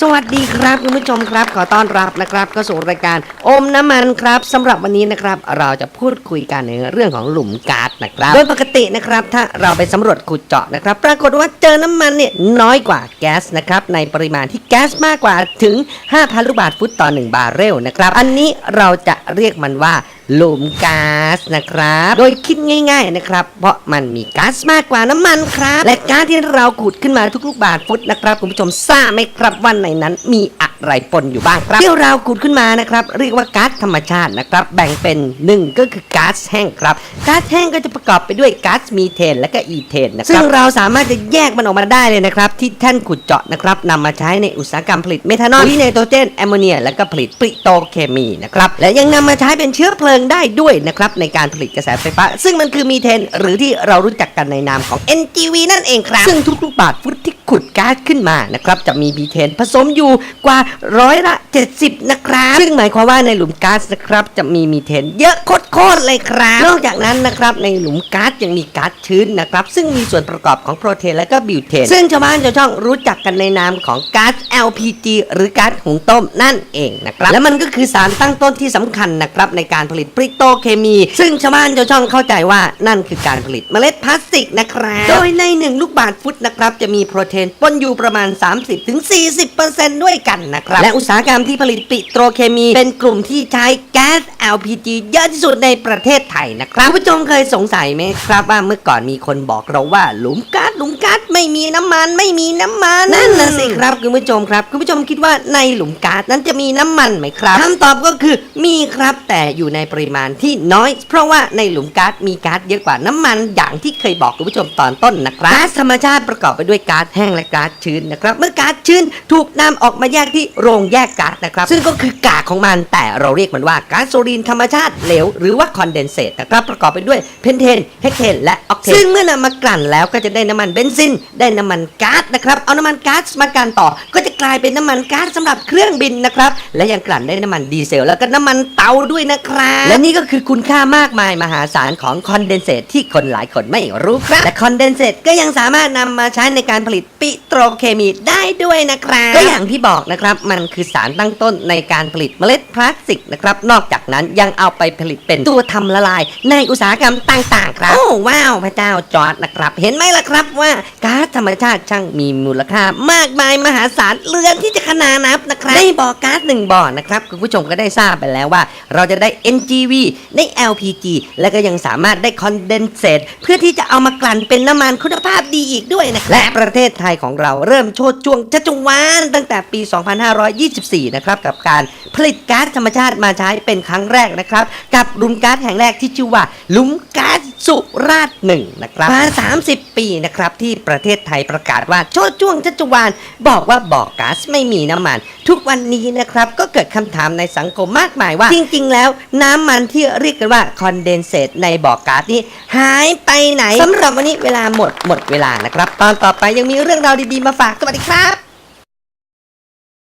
สวัสดีครับคุณผู้ชมครับ ขอต้อนรับนะครับเข้าสู่รายการอมน้ำมันครับสำหรับวันนี้นะครับ เราจะพูดคุยกันในเรื่องของหลุมก๊าซนะครับ โดยปกตินะครับถ้าเราไปสำรวจขุดเจาะนะครับ ปรากฏว่าเจอน้ำมันเนี่ยน้อยกว่าแก๊สนะครับในปริมาณที่แก๊สมากกว่าถึง 5,000 ลูกบาศก์ฟุตต่อ 1 บาร์เรลนะครับ อันนี้เราจะเรียกมันว่าหลุมก๊าซนะครับ โดยคิดง่าย ๆนะครับ เพราะมันมีก๊าซมากกว่าน้ำมันครับ และก๊าซที่เราขุดขึ้นมาทุกลูกบาทฟุตนะครับคุณผู้ชมทราบไหมครับว่าในนั้นมีอะ ไรปนอยู่บ้างครับที่เราขุดขึ้นมานะครับเรียกว่าก๊าซธรรมชาตินะครับแบ่งเป็นหนึ่งก็คือก๊าซแห้งครับก๊าซแห้งก็จะประกอบไปด้วยก๊าซมีเทนและก็อีเทนนะครับซึ่งเราสามารถจะแยกมันออกมาได้เลยนะครับที่ท่านขุดเจาะนะครับนำมาใช้ในอุตสาหกรรมผลิตเมทานอลปุ๋ยไนโตรเจนแอมโมเนีย และก็ผลิตปิโตรเคมีนะครับและยังนำมาใช้เป็นเชื้อเพลิงได้ด้วยนะครับในการผลิตกระแสไฟฟ้า ซึ่งมันคือมีเทน หรือที่เรารู้จักกันในนามของ NGV นั่นเองครับ ซึ่งทุกๆบาทฟุตที่ ขุดก๊าซขึ้นมานะครับจะมีมีเทนผสมอยู่กว่าร้อยละ 70 นะครับ ซึ่งหมายความว่าในหลุมก๊าซนะครับจะมีมีเทนเยอะโคตรเลยครับ นอกจากนั้นนะครับในหลุมก๊าซยังมีก๊าซชื้นนะครับซึ่งมีส่วนประกอบของโปรเทนและก็บิวเทน ซึ่งชาวบ้านชาวช่องรู้จักกันในนามของก๊าซ LPG หรือก๊าซหุงต้มนั่นเองนะครับและมันก็คือสารตั้งต้นที่สำคัญนะครับในการผลิตปริโตเคมี ซึ่งชาวบ้านชาวช่องเข้าใจว่านั่นคือการผลิตเมล็ดพลาสติกนะครับโดยใน1ลูกบาทฟุตนะครับจะมีโปรตีนปนอยู่ประมาณ 30-40%ด้วยกันนะครับ และอุตสาหกรรมที่ผลิตปิโตรเคมีเป็นกลุ่มที่ใช้แก๊ส LPG เยอะที่สุดในประเทศไทยนะครับคุณผู้ชมเคยสงสัยไหมครับว่าเมื่อก่อนมีคนบอกเราว่าหลุมก๊าซหลุมก๊าซไม่มีน้ำมันไม่มีน้ำมันนั่นนะสิครับคุณผู้ชมครับคุณผู้ชมคิดว่าในหลุมก๊าซนั้นจะมีน้ำมันไหมครับคำตอบก็คือมีครับแต่อยู่ในปริมาณที่น้อย เพราะว่าในหลุมก๊าซมีก๊าซเยอะกว่าน้ำมันอย่างที่เคยบอกคุณผู้ชมตอนต้นนะครับก๊าซธรรมชาติประกอบไปด้วยก๊าซแห้งและก๊าซชื้นนะครับ เมื่อก๊าซชื้นถูกนำออกมาแยกที่โรงแยกก๊าซนะครับ ซึ่งก็คือกากของมันแต่เราเรียกมันว่าก๊าซโซลีนธรรมชาติเหลวหรือว่าคอนเดนเซตนะครับประกอบไปด้วยเพนเทนเฮกเทนและออกเทนซึ่งเมื่อนำมากลั่นแล้วก็จะได้น้ำมันเบนซินได้น้ำมันก๊าซนะครับเอาน้ำมันก๊าซมากลั่นต่อ ก็จะกลายเป็นน้ำมันก๊าซสำหรับเครื่องบินนะครับและยังกลั่นได้น้ำมันดีเซล แล้วก็น้ำมันเตาด้วยนะครับและนี่ก็คือคุณค่ามากมายมหาศาลของคอนเดนเซตที่คนหลายคนไม่รู้ครับและคอนเดนเซตก็ยังสามารถนำมาใช้ในการผลิตปิโตรเคมีได้ด้วยนะครับ ก็อย่างที่บอกนะครับมันคือสารตั้งต้นในการผลิตเมล็ดพลาสติกนะครับ นอกจากนั้นยังเอาไปผลิตเป็นตัวทำละลาย ในอุตสาหกรรมต่างๆ ครับ โอ้ว้าวพระเจ้าจอร์ดนะครับ เห็นไหมล่ะครับว่าก๊าซธรรมชาติช่างมีมูลค่ามากมายมหาศาลเรือนที่จะขนานับนะครับในบ่อก๊าซหนึ่งบ่อนะครับคุณผู้ชมก็ได้ทราบไปแล้วว่า เราจะได้ NGV ได้ LPG และก็ยังสามารถได้คอนเดนเซตเพื่อที่จะเอามากลั่นเป็นน้ำมันคุณภาพดีอีกด้วยนะครับและประเทศไทยของเราเริ่มโชดช่วงชัชวานตั้งแต่ปี 2524 นะครับ กับการผลิตก๊าซธรรมชาติมาใช้เป็นครั้งแรกนะครับ กับลุมก๊าซแห่งแรกที่ชื่อว่าลุมก๊าซ สุราษฎร์หนึ่งนะครับมา30 ปีนะครับที่ประเทศไทยประกาศว่าโชดช่วงชัชวานบอกว่าบ่อก๊าซไม่มีน้ำมัน ทุกวันนี้นะครับก็เกิดคำถามในสังคมมากมายว่า จริง ๆ แล้วน้ำมันที่เรียกกันว่าคอนเดนเซตในบ่อก๊าซนี้หายไปไหนสำหรับวันนี้เวลาหมดหมดเวลานะครับ ตอนต่อไปยังมีเรื่องราวดีๆมาฝากสวัสดีครับ